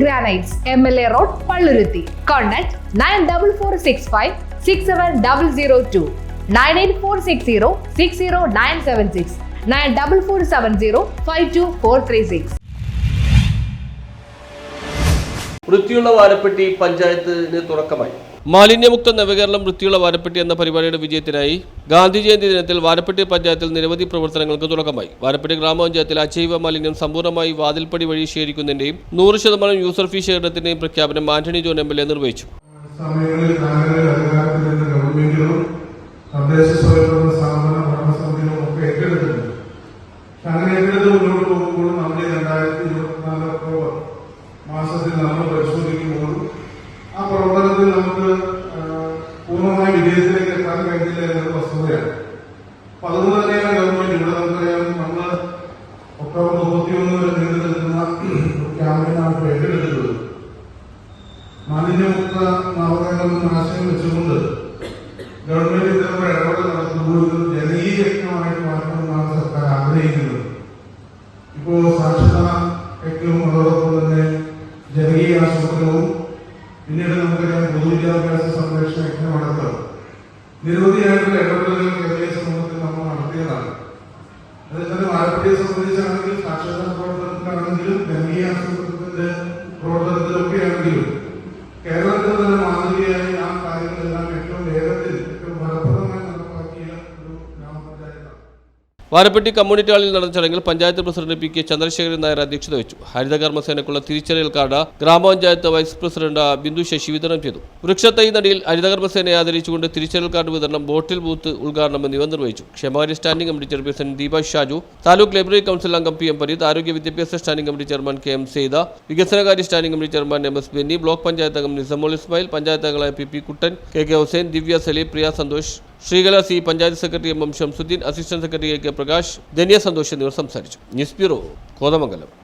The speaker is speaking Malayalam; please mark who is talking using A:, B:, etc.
A: Granites M L A road Palluruthy contact nine double four six five six seven double zero two nine eight four six zero six zero nine seven six nine double four seven zero five two four three six
B: വൃത്തിയുള്ള വാരപ്പെട്ടി പഞ്ചായത്തിന് തുടക്കമായി. മാലിന്യമുക്ത നവകേരളം വൃത്തിയുള്ള വാരപ്പെട്ടി എന്ന പരിപാടിയുടെ വിജയത്തിനായി ഗാന്ധി ജയന്തി ദിനത്തിൽ വാരപ്പെട്ടി പഞ്ചായത്തിൽ നിരവധി പ്രവർത്തനങ്ങൾക്ക് തുടക്കമായി. വാരപ്പെട്ടി ഗ്രാമപഞ്ചായത്തിൽ അജൈവ മാലിന്യം സമ്പൂർണമായി വാതിൽപ്പടി വഴി ശേഖരിക്കുന്നതിന്റെയും നൂറ് ശതമാനം യൂസർ ഫീ ശേഖരണത്തിന്റെയും പ്രഖ്യാപനം Antony John M L A നിർവഹിച്ചു.
C: ഒക്കെ പോകുമ്പോൾ നമ്മൾ നമ്മൾ ആ പ്രവർത്തനത്തിൽ നമ്മൾ വിജയത്തിലേക്ക് എത്താൻ കഴിഞ്ഞില്ല എന്നത് വസ്തുതയാണ്. അപ്പൊ അതുകൊണ്ട് തന്നെയാണ് ഗവൺമെന്റ് ഇവിടെ നമുക്കറിയാം നമ്മൾ ഒക്ടോബർ മുപ്പത്തിയൊന്ന് വരെ നീണ്ടു ക്യാമ്പയിനാണ് പേരിലെടുത്തത്. മാലിന്യമുക്ത നവകേരളം എന്ന ആശയം വെച്ചുകൊണ്ട് ഗവൺമെന്റ് ഇത്തരം ഇടപെടൽ നടത്തുമ്പോൾ ഇത് ജനകീയ മാറ്റണമെന്നാണ് സർക്കാർ ആഗ്രഹിക്കുന്നത്. ഇപ്പോ സാക്ഷരതാ യജ്ഞവും അതോടൊപ്പം തന്നെ ജനകീയ ആസൂത്രണവും പിന്നീട് നമുക്കറിയാം പൊതുവിദ്യാഭ്യാസ നിരവധിയായിട്ടുള്ള ഇടപെടലുകൾ കേരളീയ സമൂഹത്തിൽ നമ്മൾ നടത്തിയതാണ്. അതേസമയം ആലപ്പുഴയെ സംബന്ധിച്ചാണെങ്കിൽ സാക്ഷരതാ പ്രവർത്തനത്തിലാണെങ്കിലും ജനകീയ ആസൂത്രണത്തിന്റെ പ്രവർത്തനത്തിലൊക്കെ ആണെങ്കിലും
B: വാരപ്പെട്ടി കമ്മ്യൂണിറ്റി ഹാളിൽ നടന്ന ചടങ്ങിൽ panchayat president P K Chandrasekharan Nair അധ്യക്ഷത വെച്ചു ഹരിതകർമ്മസേനക്കുള്ള തിരിച്ചറിയൽ കാർഡ് ഗ്രാമപഞ്ചായത്ത് വൈസ് പ്രസിഡന്റ് ബിന്ദു ശശി വിതരണം ചെയ്തു. വൃക്ഷത്തൈ നടിയിൽ ഹരിതകർമ്മസേനയെ ആദരിച്ചുകൊണ്ട് തിരിച്ചറിയൽ കാർഡ് വിതരണം ബോട്ടിൽ ബൂത്ത് ഉദ്ഘാടനം എന്നിവ നിർവഹിച്ചു. ക്ഷേമകാര്യ standing committee chairperson Deepa Shaju taluk library council അംഗം പി എം പരീത് ആരോഗ്യ വിദ്യാഭ്യാസ standing committee chairman K M Saitha വികസനകാര്യ standing committee chairman M S Benny block panchayat അംഗം നിസമോൾ ഇസ്മായിൽ പഞ്ചായത്ത് അംഗങ്ങളായ P P Kuttan K K Hussain Divya Saleem Priya Santhosh Sreekala C panchayat secretary M M Shamsuddin assistant secretary A K Prakash Dhanya Santhosh എന്നിവർ സംസാരിച്ചു. News bureau Kothamangalam.